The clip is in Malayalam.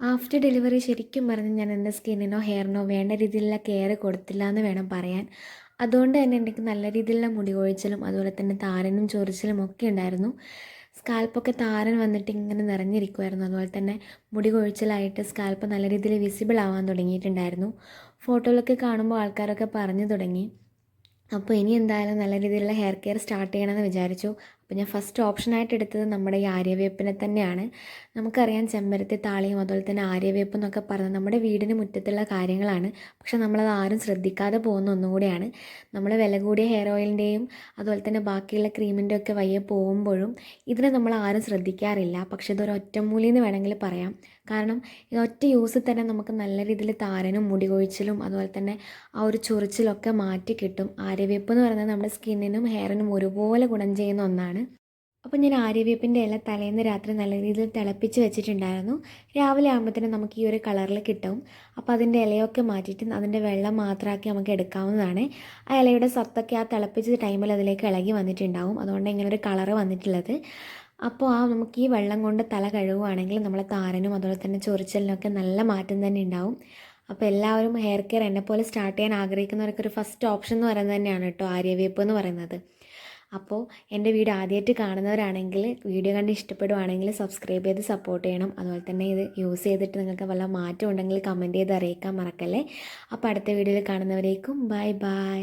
ആഫ്റ്റർ ഡെലിവറി ശരിക്കും പറഞ്ഞ് ഞാൻ എന്റെ സ്കിന്നിനോ ഹെയറിനോ വേണ്ട രീതിയിലുള്ള കെയർ കൊടുത്തില്ല എന്ന് വേണം പറയാൻ. അതുകൊണ്ട് തന്നെ എനിക്ക് നല്ല രീതിയിലുള്ള മുടി കൊഴിച്ചിലും അതുപോലെ തന്നെ താരനും ചൊറിച്ചിലും ഒക്കെ ഉണ്ടായിരുന്നു. സ്കാൽപ്പൊക്കെ താരൻ വന്നിട്ട് ഇങ്ങനെ നിറഞ്ഞിരിക്കുമായിരുന്നു അതുപോലെ തന്നെ മുടി കൊഴിച്ചിലായിട്ട് സ്കാൽപ്പ് നല്ല രീതിയിൽ വിസിബിൾ ആവാൻ തുടങ്ങിയിട്ടുണ്ടായിരുന്നു. ഫോട്ടോയിലൊക്കെ കാണുമ്പോൾ ആൾക്കാരൊക്കെ പറഞ്ഞു തുടങ്ങി. അപ്പോൾ ഇനി എന്തായാലും നല്ല രീതിയിലുള്ള ഹെയർ കെയർ സ്റ്റാർട്ട് ചെയ്യണമെന്ന് വിചാരിച്ചു. അപ്പോൾ ഞാൻ ഫസ്റ്റ് ഓപ്ഷനായിട്ട് എടുത്തത് നമ്മുടെ ഈ ആര്യവേപ്പിനെ തന്നെയാണ്. നമുക്കറിയാം ചെമ്പരത്തി താളിയും അതുപോലെ തന്നെ ആര്യവേപ്പ് എന്നൊക്കെ പറഞ്ഞാൽ നമ്മുടെ വീടിന് മുറ്റത്തുള്ള കാര്യങ്ങളാണ്. പക്ഷെ നമ്മളത് ആരും ശ്രദ്ധിക്കാതെ പോകുന്ന ഒന്നുകൂടിയാണ് നമ്മൾ വില കൂടിയ ഹെയർ ഓയിലിന്റെയും അതുപോലെ തന്നെ ബാക്കിയുള്ള ക്രീമിന്റെ ഒക്കെ വയ്യെ പോകുമ്പോഴും ഇതിനെ നമ്മൾ ആരും ശ്രദ്ധിക്കാറില്ല. പക്ഷേ ഇതൊരു ഒറ്റമൂലി എന്ന് വേണമെങ്കിൽ പറയാം. കാരണം ഇത് ഒറ്റ യൂസ് തന്നെ നമുക്ക് നല്ല രീതിയിൽ താരനും മുടി കൊഴിച്ചിലും അതുപോലെ തന്നെ ആ ഒരു ചൊറിച്ചിലൊക്കെ മാറ്റി കിട്ടും. ആര്യവേപ്പ് എന്ന് പറയുന്നത് നമ്മുടെ സ്കിന്നിനും ഹെയറിനും ഒരുപോലെ ഗുണം ചെയ്യുന്ന ഒന്നാണ്. അപ്പോൾ ഞാൻ ആര്യവേപ്പിന്റെ ഇല തലേന്ന് രാത്രി നല്ല രീതിയിൽ തിളപ്പിച്ച് വെച്ചിട്ടുണ്ടായിരുന്നു. രാവിലെ ആകുമ്പോഴത്തേനും നമുക്ക് ഈ ഒരു കളറിൽ കിട്ടും. അപ്പോൾ അതിന്റെ ഇലയൊക്കെ മാറ്റിയിട്ട് അതിന്റെ വെള്ളം മാത്രമാക്കി നമുക്ക് എടുക്കാവുന്നതാണ്. ആ ഇലയുടെ സത്തൊക്കെ ആ തിളപ്പിച്ച ടൈമിൽ അതിലേക്ക് ഇളകി വന്നിട്ടുണ്ടാവും. അതുകൊണ്ട് ഇങ്ങനെ ഒരു കളറ് വന്നിട്ടുള്ളത്. അപ്പോൾ ആ നമുക്ക് ഈ വെള്ളം കൊണ്ട് തല കഴുകുവാണെങ്കിൽ നമ്മളെ താരനും അതുപോലെ തന്നെ ചൊറിച്ചലിനൊക്കെ നല്ല മാറ്റം തന്നെ ഉണ്ടാവും. അപ്പോൾ എല്ലാവരും ഹെയർ കെയർ എന്നെപ്പോലെ സ്റ്റാർട്ട് ചെയ്യാൻ ആഗ്രഹിക്കുന്നവർക്ക് ഒരു ഫസ്റ്റ് ഓപ്ഷൻ എന്ന് പറയുന്നത് തന്നെയാണ് കേട്ടോ ആര്യവേപ്പ് എന്ന് പറയുന്നത്. അപ്പോൾ എന്റെ വീഡിയോ ആദ്യമായിട്ട് കാണുന്നവരാണെങ്കിൽ വീഡിയോ കണ്ട് ഇഷ്ടപ്പെടുവാണെങ്കിൽ സബ്സ്ക്രൈബ് ചെയ്ത് സപ്പോർട്ട് ചെയ്യണം. അതുപോലെ തന്നെ ഇത് യൂസ് ചെയ്തിട്ട് നിങ്ങൾക്ക് വല്ല മാറ്റം ഉണ്ടെങ്കിൽ കമന്റ് ചെയ്ത് അറിയിക്കാൻ മറക്കല്ലേ. അപ്പോൾ അടുത്ത വീഡിയോയിൽ കാണുന്നവരേക്കും ബൈ ബൈ